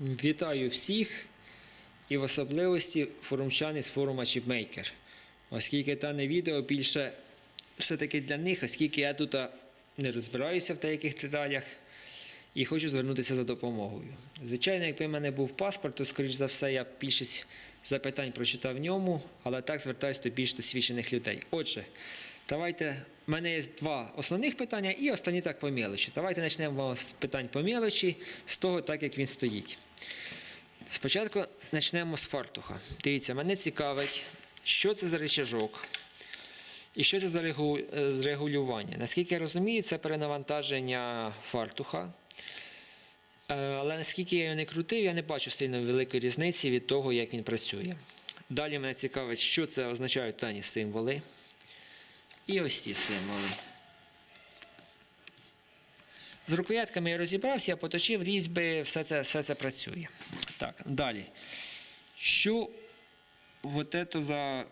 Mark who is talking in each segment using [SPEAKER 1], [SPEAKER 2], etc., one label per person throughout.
[SPEAKER 1] Вітаю всіх і в особливості форумчан із форума Chipmaker. Оскільки дане відео більше все-таки для них, оскільки я тут не розбираюся в деяких деталях і хочу звернутися за допомогою. Звичайно, якби в мене був паспорт, то, скоріш за все, я більшість запитань прочитав в ньому, але так звертаюся до більш досвідчених людей. Отже, давайте. У мене є два основних питання і останні так по мелочі. Давайте почнемо з питань по мелочі, з того, так як він стоїть. Спочатку почнемо з фартуха. Дивіться, мене цікавить, що це за речажок і що це за е, регулювання. Наскільки я розумію, це перенавантаження фартуха. Е, Але наскільки я його не крутив, я не бачу сильно великої різниці від того, як він працює. Далі мене цікавить, що це означають дані символи. І ось ці символи. З рукоятками я розібрався, я поточив різьби, все це, все це працює. Так, далі. Що от це за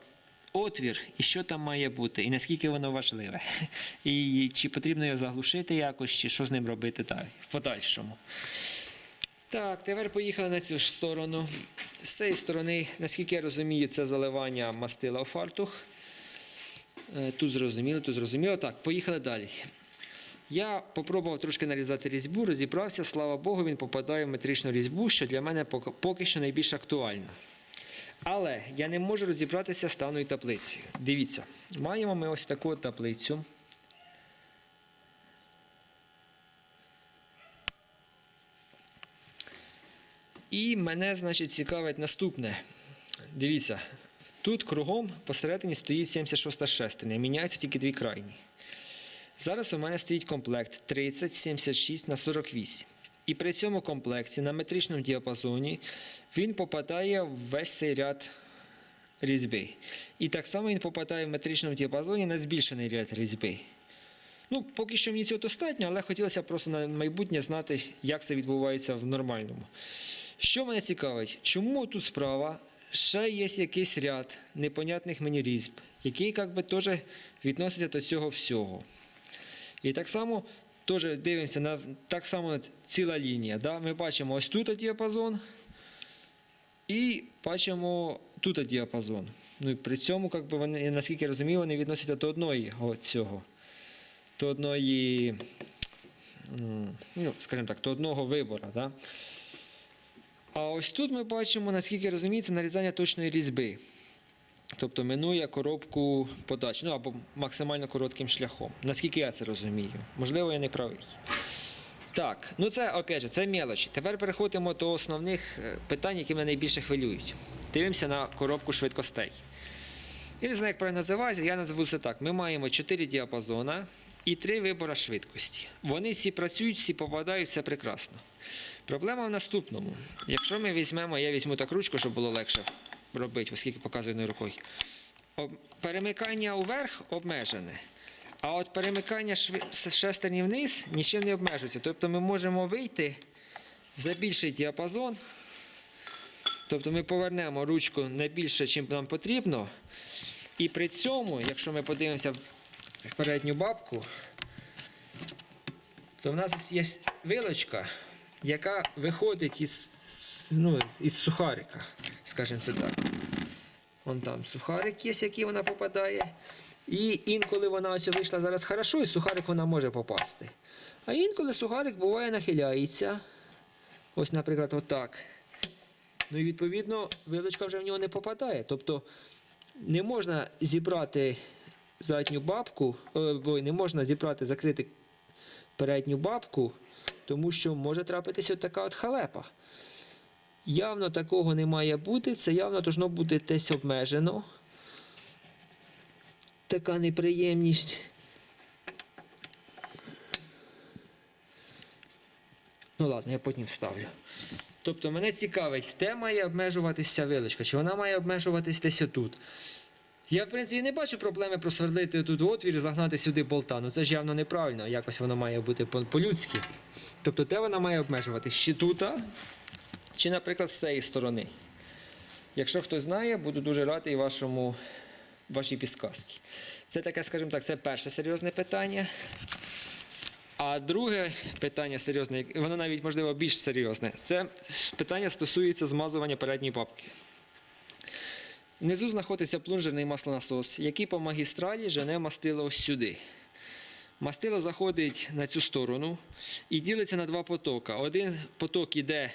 [SPEAKER 1] отвір і що там має бути, і наскільки воно важливе? І чи потрібно його заглушити якось, чи що з ним робити далі, в подальшому. Так, тепер поїхали на цю сторону. З цієї сторони, наскільки я розумію, це заливання мастила у фартух. Е, Тут зрозуміло, тут зрозуміло. Так, поїхали далі. Я попробував трошки нарізати різьбу, розібрався, слава Богу, він попадає в метричну різьбу, що для мене поки- що найбільш актуально. Але я не можу розібратися з даною таблицею. Дивіться, маємо ми ось таку таблицю. І мене, значить, цікавить наступне. Дивіться, тут кругом посередині стоїть 76 шестерня, міняються тільки дві крайні. Зараз у мене стоїть комплект 30, 76 на 48. І при цьому комплекті на метричному діапазоні він попадає в весь цей ряд різьби. І так само він попадає в метричному діапазоні на збільшений ряд різьби. Ну, поки що мені цього достатньо, але хотілося просто на майбутнє знати, як це відбувається в нормальному. Що мене цікавить, чому тут справа ще є якийсь ряд непонятних мені різьб, який як би, теж відноситься до цього всього. І так само теж дивимося на так само ціла лінія. Да? Ми бачимо ось тут діапазон і бачимо тут діапазон. Ну і при цьому, як би, вони, наскільки я розумію, вони відносяться до одної цього, до одної, ну, скажімо так, до одного вибору. Да? А ось тут ми бачимо, наскільки я розумію, це нарізання точної різьби. Тобто минує коробку подач, ну або максимально коротким шляхом. Наскільки я це розумію? Можливо, я не правий. Так, ну це опять же, це мелочі. Тепер переходимо до основних е, питань, які мене найбільше хвилюють. Дивимося на коробку швидкостей. Я не знаю, як правильно називається, я назву це так. Ми маємо 4 діапазона і 3 вибори швидкості. Вони всі працюють, всі попадають, все прекрасно. Проблема в наступному. Якщо ми візьмемо, я візьму так ручку, щоб було легше робити, оскільки показую одною рукою. Перемикання уверх обмежене. А от перемикання шестерні вниз нічим не обмежується. Тобто ми можемо вийти за більший діапазон. Тобто ми повернемо ручку не більше, чим нам потрібно. І при цьому, якщо ми подивимося в передню бабку, то в нас є вилочка, яка виходить із, ну, із сухарика, скажімо це так. Вон там сухарик є, який вона попадає. І інколи вона ось вийшла зараз хорошо, і сухарик вона може попасти. А інколи сухарик буває нахиляється. Ось, наприклад, отак. Ну і відповідно вилочка вже в нього не попадає. Тобто не можна зібрати задню бабку, е, ой, не можна зібрати, закрити передню бабку, тому що може трапитися от така от халепа. Явно такого не має бути, це явно должно бути десь обмежено. Така неприємність. Ну ладно, я потім вставлю. Тобто мене цікавить, де має обмежуватися вилочка, чи вона має обмежуватись десь отут. Я, в принципі, не бачу проблеми просверлити тут отвір і загнати сюди болта. Ну це ж явно неправильно, якось воно має бути по- по-людськи. Тобто, де вона має обмежуватись? Чи тут, чи, наприклад, з цієї сторони. Якщо хтось знає, буду дуже радий вашому, вашій підсказці. Це таке, скажімо так, це перше серйозне питання. А друге питання серйозне, воно навіть можливо більш серйозне. Це питання стосується змазування передньої папки. Внизу знаходиться плунжерний маслонасос, який по магістралі жене мастило сюди. Мастило заходить на цю сторону і ділиться на два потоки. Один поток йде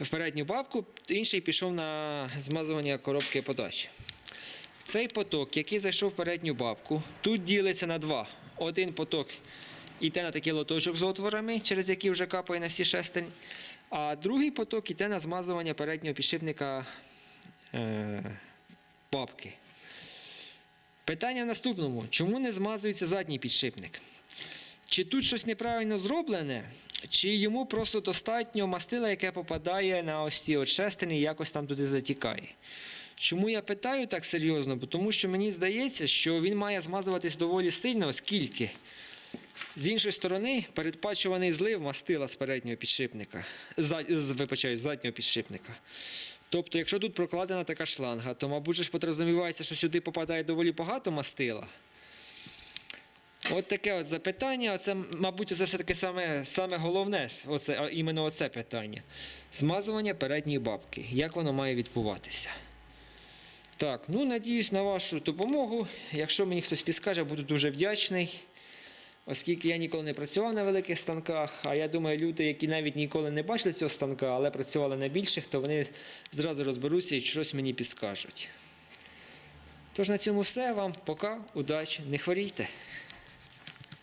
[SPEAKER 1] в передню папку, інший пішов на змазування коробки подачі. Цей поток, який зайшов в передню бабку, тут ділиться на два. Один поток йде на такий лоточок з отворами, через який вже капає на всі шестерні, а другий поток йде на змазування переднього підшипника е, бабки. Питання в наступному: чому не змазується задній підшипник? Чи тут щось неправильно зроблене, чи йому просто достатньо мастила, яке попадає на ось ці от і якось там туди затікає? Чому я питаю так серйозно? Бо Тому що мені здається, що він має змазуватись доволі сильно, оскільки з іншої сторони передпачуваний злив мастила з переднього підшипника, з, вибачаю, з заднього підшипника. Тобто, якщо тут прокладена така шланга, то, мабуть, ж подрозумівається, що сюди попадає доволі багато мастила. От таке от запитання. Оце, мабуть, це все-таки саме, саме головне, оце, іменно оце питання. Змазування передньої бабки. Як воно має відбуватися? Так, ну надіюсь на вашу допомогу. Якщо мені хтось підскаже, буду дуже вдячний. Оскільки я ніколи не працював на великих станках, а я думаю, люди, які навіть ніколи не бачили цього станка, але працювали на більших, то вони зразу розберуться і щось мені підскажуть. Тож на цьому все. Вам пока, удачі, не хворійте.